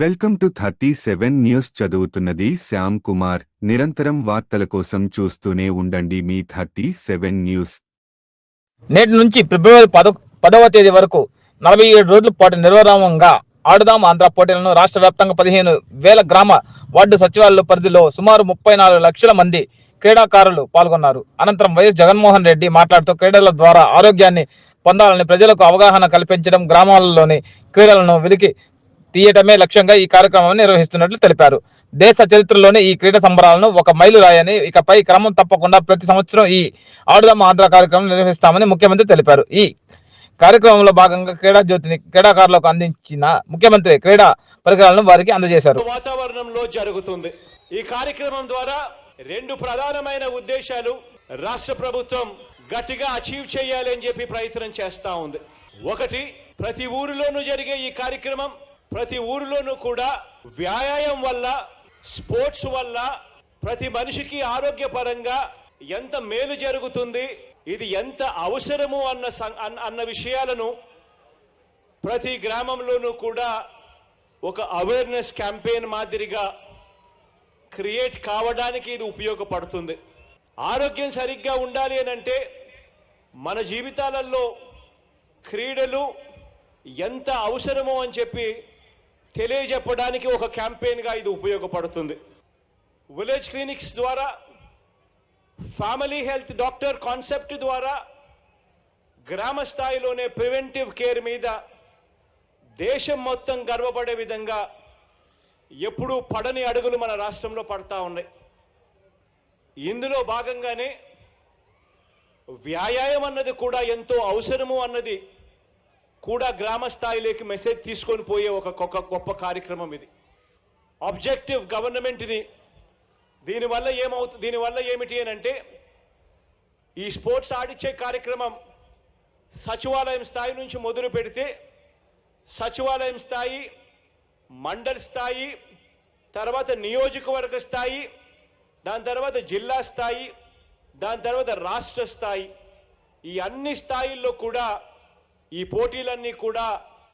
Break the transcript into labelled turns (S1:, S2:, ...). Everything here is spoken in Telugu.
S1: Welcome to thirty seven news చదువుతున్నది శ్యామ్ కుమార్. నిరంతరం వార్తల కోసం చూస్తూనే ఉండండి మీ థర్టీ సెవెన్ న్యూస్.
S2: నేటి నుంచి ఫిబ్రవరి పద పదవ తేదీ వరకు నలభై ఏడు రోజుల పాటు నిర్వరామంగా ఆడుదాం ఆంధ్ర పోటీలను రాష్ట్ర వ్యాప్తంగా పదిహేను వేల గ్రామ వార్డు సచివాలయ పరిధిలో సుమారు ముప్పై నాలుగు లక్షల మంది క్రీడాకారులు పాల్గొన్నారు. అనంతరం వైఎస్ జగన్మోహన్ రెడ్డి మాట్లాడుతూ క్రీడల ద్వారా ఆరోగ్యాన్ని పొందాలని ప్రజలకు అవగాహన కల్పించడం గ్రామాలలోని క్రీడలను వెలికి తీయటమే లక్ష్యంగా ఈ కార్యక్రమాన్ని నిర్వహిస్తున్నట్లు తెలిపారు. దేశ చరిత్రలోనే ఈ క్రీడా సంబరాలను ఒక మైలు రాయని ఇకపై క్రమం తప్పకుండా ప్రతి సంవత్సరం ఈ ఆడుదమ్మ ఆంధ్ర కార్యక్రమం నిర్వహిస్తామని ముఖ్యమంత్రి తెలిపారు. ఈ కార్యక్రమంలో భాగంగా క్రీడా జ్యోతిని క్రీడాకారులకు అందించిన ముఖ్యమంత్రి క్రీడా పరికరాలను వారికి అందజేశారు.
S3: వాతావరణంలో జరుగుతుంది. ఈ కార్యక్రమం ద్వారా రెండు ప్రధానమైన ఉద్దేశాలు రాష్ట్ర ప్రభుత్వం గట్టిగా అచీవ్ చేయాలి అని చెప్పి ప్రయత్నం చేస్తా ఉంది. ఒకటి ప్రతి ఊరిలోనూ జరిగే ఈ కార్యక్రమం ప్రతి ఊరిలోనూ కూడా వ్యాయామం వల్ల స్పోర్ట్స్ వల్ల ప్రతి మనిషికి ఆరోగ్యపరంగా ఎంత మేలు జరుగుతుంది ఇది ఎంత అవసరము అన్న సం- అన్న- అన్న విషయాలను ప్రతి గ్రామంలోనూ కూడా ఒక అవేర్నెస్ క్యాంపెయిన్ మాదిరిగా క్రియేట్ కావడానికి ఇది ఉపయోగపడుతుంది. ఆరోగ్యం సరిగ్గా ఉండాలి అని అంటే మన జీవితాలలో క్రీడలు ఎంత అవసరమో అని చెప్పి తెలియజెప్పడానికి ఒక క్యాంపెయిన్గా ఇది ఉపయోగపడుతుంది. విలేజ్ క్లినిక్స్ ద్వారా ఫ్యామిలీ హెల్త్ డాక్టర్ కాన్సెప్ట్ ద్వారా గ్రామ స్థాయిలోనే ప్రివెంటివ్ కేర్ మీద దేశం మొత్తం గర్వపడే విధంగా ఎప్పుడూ పడని అడుగులు మన రాష్ట్రంలో పడతా ఉన్నాయి. ఇందులో భాగంగానే వ్యాయామం అన్నది కూడా ఎంతో అవసరము అన్నది కూడా గ్రామ స్థాయిలోకి మెసేజ్ తీసుకొని పోయే ఒక గొప్ప కార్యక్రమం ఇది. ఆబ్జెక్టివ్ గవర్నమెంట్ ఇది. దీనివల్ల ఏమవుతుంది దీనివల్ల ఏమిటి అని అంటే ఈ స్పోర్ట్స్ ఆడిచ్చే కార్యక్రమం సచివాలయం స్థాయి నుంచి మొదలు పెడితే సచివాలయం స్థాయి మండల్ స్థాయి తర్వాత నియోజకవర్గ స్థాయి దాని తర్వాత జిల్లా స్థాయి దాని తర్వాత రాష్ట్ర స్థాయి ఈ అన్ని స్థాయిల్లో కూడా ఈ పోటీలన్నీ కూడా